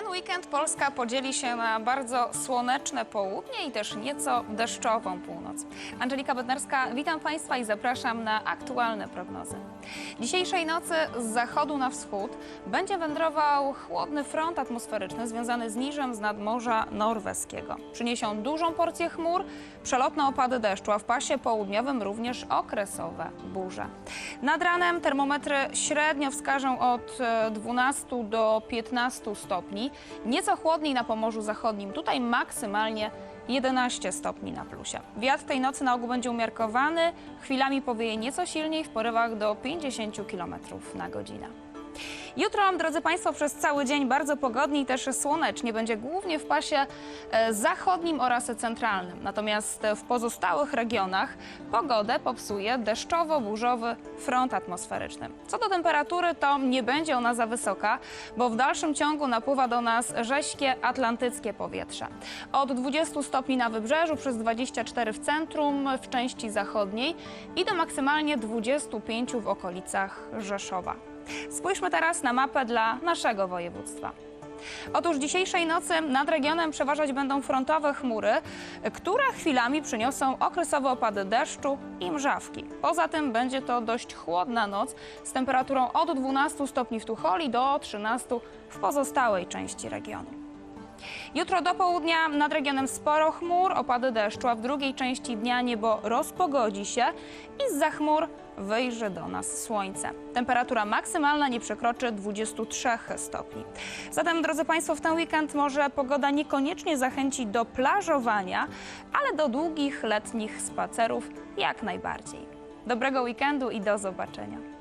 weekend Polska podzieli się na bardzo słoneczne południe i też nieco deszczową północ. Angelika Bednarska, witam Państwa i zapraszam na aktualne prognozy. Dzisiejszej nocy z zachodu na wschód będzie wędrował chłodny front atmosferyczny związany z niżem z nadmorza norweskiego. Przyniesie on dużą porcję chmur, przelotne opady deszczu, a w pasie południowym również okresowe burze. Nad ranem termometry średnio wskażą od e, 12 do 15 stopni. Nieco chłodniej na Pomorzu Zachodnim, tutaj maksymalnie 11 stopni na plusie. Wiatr tej nocy na ogół będzie umiarkowany, chwilami powieje nieco silniej w porywach do 50 km na godzinę. Jutro, drodzy Państwo, przez cały dzień bardzo pogodnie i też słonecznie. Będzie głównie w pasie e, zachodnim oraz centralnym. Natomiast w pozostałych regionach pogodę popsuje deszczowo-burzowy front atmosferyczny. Co do temperatury, to nie będzie ona za wysoka, bo w dalszym ciągu napływa do nas rześkie atlantyckie powietrze. Od 20 stopni na wybrzeżu, przez 24 w centrum, w części zachodniej i do maksymalnie 25 w okolicach Rzeszowa. Spójrzmy teraz na mapę dla naszego województwa. Otóż dzisiejszej nocy nad regionem przeważać będą frontowe chmury, które chwilami przyniosą okresowe opady deszczu i mrzawki. Poza tym będzie to dość chłodna noc z temperaturą od 12 stopni w Tucholi do 13 w pozostałej części regionu. Jutro do południa nad regionem sporo chmur, opady deszczu, a w drugiej części dnia niebo rozpogodzi się i z chmur wyjrzy do nas słońce. Temperatura maksymalna nie przekroczy 23 stopni. Zatem, drodzy Państwo, w ten weekend może pogoda niekoniecznie zachęci do plażowania, ale do długich letnich spacerów jak najbardziej. Dobrego weekendu i do zobaczenia.